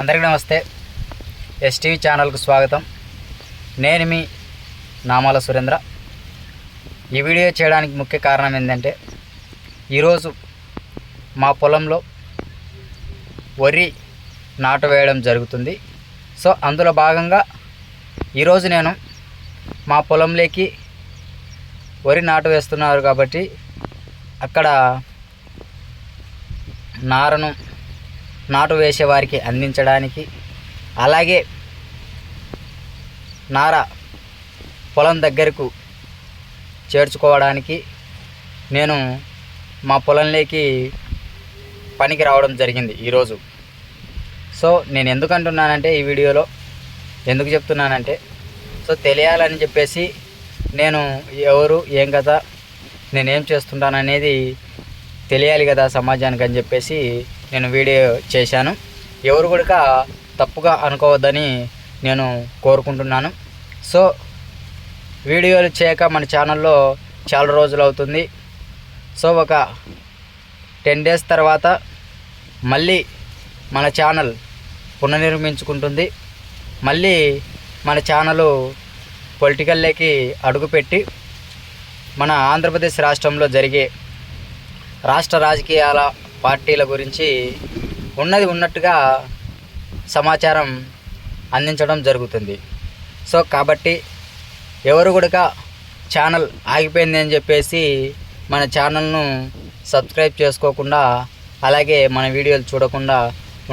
అందరికీ నమస్తే. ఎస్టీవీ ఛానల్కు స్వాగతం. నేను మీ నామాల సురేంద్ర. ఈ వీడియో చేయడానికి ముఖ్య కారణం ఏంటంటే ఈరోజు మా పొలంలో వరి నాటు వేయడం జరుగుతుంది. సో అందులో భాగంగా ఈరోజు నేను మా పొలంలోకి వరి నాటు వేస్తున్నారు కాబట్టి అక్కడ నారను నాటు వేసే వారికి అందించడానికి అలాగే నార పొలం దగ్గరకు చేర్చుకోవడానికి నేను మా పొలంలోకి పనికి రావడం జరిగింది ఈరోజు. సో నేను ఎందుకు అంటున్నానంటే ఈ వీడియోలో ఎందుకు చెప్తున్నానంటే సో తెలియాలని చెప్పేసి నేను ఎవరు ఏం కథ నేనేం చేస్తుంటాననేది తెలియాలి కదా సమాజానికి అని చెప్పేసి నేను వీడియో చేశాను. ఎవరు కూడా తప్పుగా అనుకోవద్దని నేను కోరుకుంటున్నాను. సో వీడియోలు చేయక మన ఛానల్లో చాలా రోజులు అవుతుంది. సో ఒక టెన్ డేస్ తర్వాత మళ్ళీ మన ఛానల్ పునర్నిర్మించుకుంటుంది. మళ్ళీ మన ఛానల్ పొలిటికల్లోకి అడుగుపెట్టి మన ఆంధ్రప్రదేశ్ రాష్ట్రంలో జరిగే రాష్ట్ర రాజకీయాల పార్టీల గురించి ఉన్నది ఉన్నట్టుగా సమాచారం అందించడం జరుగుతుంది. సో కాబట్టి ఎవరు కూడా ఛానల్ ఆగిపోయింది అని చెప్పేసి మన ఛానల్ను సబ్స్క్రైబ్ చేసుకోకుండా అలాగే మన వీడియోలు చూడకుండా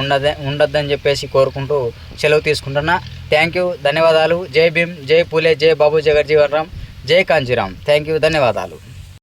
ఉండదే ఉండొద్దని చెప్పేసి కోరుకుంటూ సెలవు తీసుకుంటున్నా. థ్యాంక్ యూ ధన్యవాదాలు. జై భీమ్ జై పూలే జై బాబు జగజ్జీవన్ రామ్ జై కాంజీరామ్. థ్యాంక్ యూ ధన్యవాదాలు.